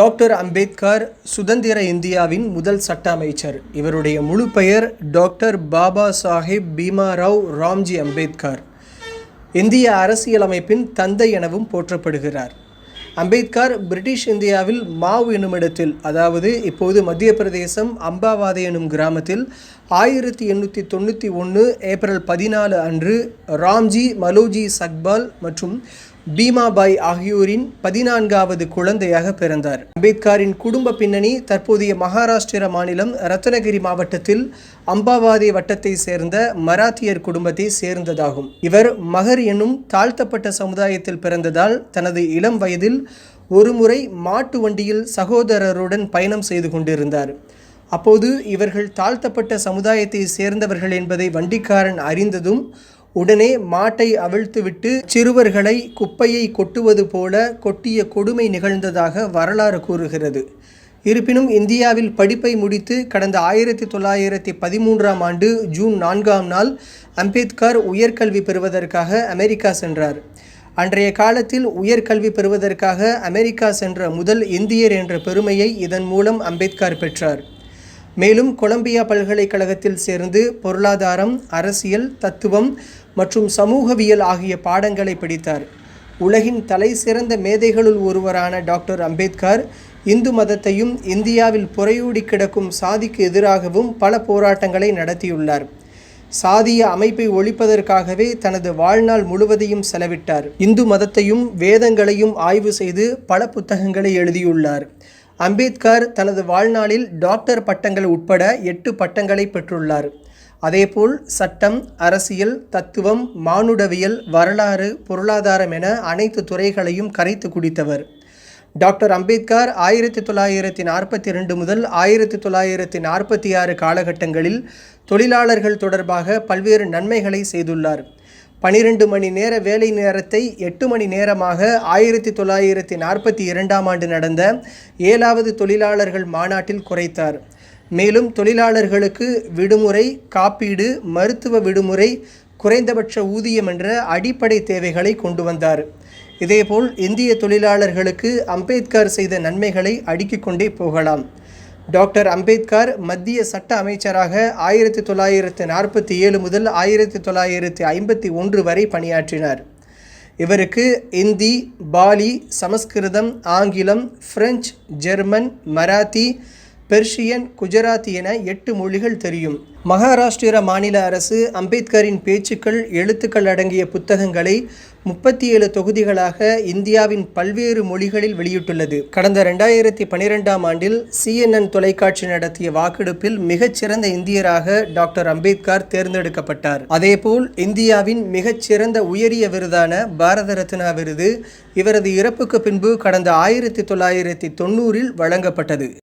Doctor Ambedkar சுதந்திர இந்தியாவின் முதல் சட்ட அமைச்சர் இவருடைய முழு பெயர் டாக்டர் பாபா சாஹேப் பீமாராவ் ராம்ஜி அம்பேத்கர். இந்திய அரசியலமைப்பின் தந்தை எனவும் போற்றப்படுகிறார். அம்பேத்கர் பிரிட்டிஷ் இந்தியாவில் மாவ் என்னுமிடத்தில் அதாவது இப்போது மத்திய பிரதேசம் அம்பாவாதை எனும் கிராமத்தில் ஆயிரத்தி எண்ணூற்றி தொண்ணூற்றி ஒன்று ஏப்ரல் பதினாலு அன்று ராம்ஜி மலோஜி சக்பால் மற்றும் பீமாபாய் ஆகியோரின் பதினான்காவது குழந்தையாக பிறந்தார். அம்பேத்கரின் குடும்ப பின்னணி தற்போதைய மகாராஷ்டிர மாநிலம் ரத்னகிரி மாவட்டத்தில் அம்பாவாதி வட்டத்தை சேர்ந்த மராத்தியர் குடும்பத்தை சேர்ந்ததாகும். இவர் மகர் என்னும் தாழ்த்தப்பட்ட சமுதாயத்தில் பிறந்ததால் தனது இளம் வயதில் ஒருமுறை மாட்டு வண்டியில் சகோதரருடன் பயணம் செய்து கொண்டிருந்தார். அப்போது இவர்கள் தாழ்த்தப்பட்ட சமுதாயத்தை சேர்ந்தவர்கள் என்பதை வண்டிக்காரன் அறிந்ததும் உடனே மாட்டை அவிழ்த்துவிட்டு சிறுவர்களை குப்பையை கொட்டுவது போல கொட்டிய கொடுமை நிகழ்ந்ததாக வரலாறு கூறுகிறது. இருப்பினும் இந்தியாவில் படிப்பை முடித்து கடந்த ஆயிரத்தி தொள்ளாயிரத்தி பதிமூன்றாம் ஆண்டு ஜூன் நான்காம் நாள் அம்பேத்கர் உயர்கல்வி பெறுவதற்காக அமெரிக்கா சென்றார். அன்றைய காலத்தில் உயர்கல்வி பெறுவதற்காக அமெரிக்கா சென்ற முதல் இந்தியர் என்ற பெருமையை இதன் மூலம் அம்பேத்கர் பெற்றார். மேலும் கொலம்பியா பல்கலைக்கழகத்தில் சேர்ந்து பொருளாதாரம் அரசியல் தத்துவம் மற்றும் சமூகவியல் ஆகிய பாடங்களை படித்தார். உலகின் தலை சிறந்த மேதைகளுள் ஒருவரான டாக்டர் அம்பேத்கர் இந்து மதத்தையும் இந்தியாவில் புறையூடி கிடக்கும் சாதிக்கு எதிராகவும் பல போராட்டங்களை நடத்தியுள்ளார். சாதிய அமைப்பை ஒழிப்பதற்காகவே தனது வாழ்நாள் முழுவதையும் செலவிட்டார். இந்து மதத்தையும் வேதங்களையும் ஆய்வு செய்து பல புத்தகங்களை எழுதியுள்ளார். அம்பேத்கர் தனது வாழ்நாளில் டாக்டர் பட்டங்கள் உட்பட எட்டு பட்டங்களை பெற்றுள்ளார். அதேபோல் சட்டம் அரசியல் தத்துவம் மானுடவியல் வரலாறு பொருளாதாரம் என அனைத்து துறைகளையும் கரைத்து குடித்தவர். டாக்டர் அம்பேத்கர் ஆயிரத்தி தொள்ளாயிரத்தி நாற்பத்தி ரெண்டு முதல் ஆயிரத்தி தொள்ளாயிரத்தி நாற்பத்தி ஆறு காலகட்டங்களில் தொழிலாளர்கள் தொடர்பாக பல்வேறு நன்மைகளை செய்துள்ளார். பனிரெண்டு மணி நேர வேலை நேரத்தை எட்டு மணி நேரமாக ஆயிரத்தி தொள்ளாயிரத்தி நாற்பத்தி இரண்டாம் ஆண்டு நடந்த ஏழாவது தொழிலாளர்கள் மாநாட்டில் குறைத்தார். மேலும் தொழிலாளர்களுக்கு விடுமுறை காப்பீடு மருத்துவ விடுமுறை குறைந்தபட்ச ஊதியம் என்ற அடிப்படை தேவைகளை கொண்டு வந்தார். இதேபோல் இந்திய தொழிலாளர்களுக்கு அம்பேத்கர் செய்த நன்மைகளை அடுக்கிக் கொண்டே போகலாம். டாக்டர் அம்பேத்கர் மத்திய சட்ட அமைச்சராக ஆயிரத்தி தொள்ளாயிரத்து நாற்பத்தி ஏழு முதல் ஆயிரத்தி தொள்ளாயிரத்தி ஐம்பத்தி ஒன்று வரை பணியாற்றினார். இவருக்கு இந்தி பாலி சமஸ்கிருதம் ஆங்கிலம் French German Marathi Persian Gujarati என எட்டு மொழிகள் தெரியும். மகாராஷ்டிர மாநில அரசு அம்பேத்கரின் பேச்சுக்கள் எழுத்துக்கள் அடங்கிய புத்தகங்களை முப்பத்தி ஏழு தொகுதிகளாக இந்தியாவின் பல்வேறு மொழிகளில் வெளியிட்டுள்ளது. கடந்த ரெண்டாயிரத்தி பனிரெண்டாம் ஆண்டில் சிஎன்என் தொலைக்காட்சி நடத்திய வாக்கெடுப்பில் மிகச்சிறந்த இந்தியராக டாக்டர் அம்பேத்கர் தேர்ந்தெடுக்கப்பட்டார். அதேபோல் இந்தியாவின் மிகச்சிறந்த உயரிய விருதான பாரத ரத்னா விருது இவரது இறப்புக்கு பின்பு கடந்த ஆயிரத்தி தொள்ளாயிரத்தி தொண்ணூறில் வழங்கப்பட்டது.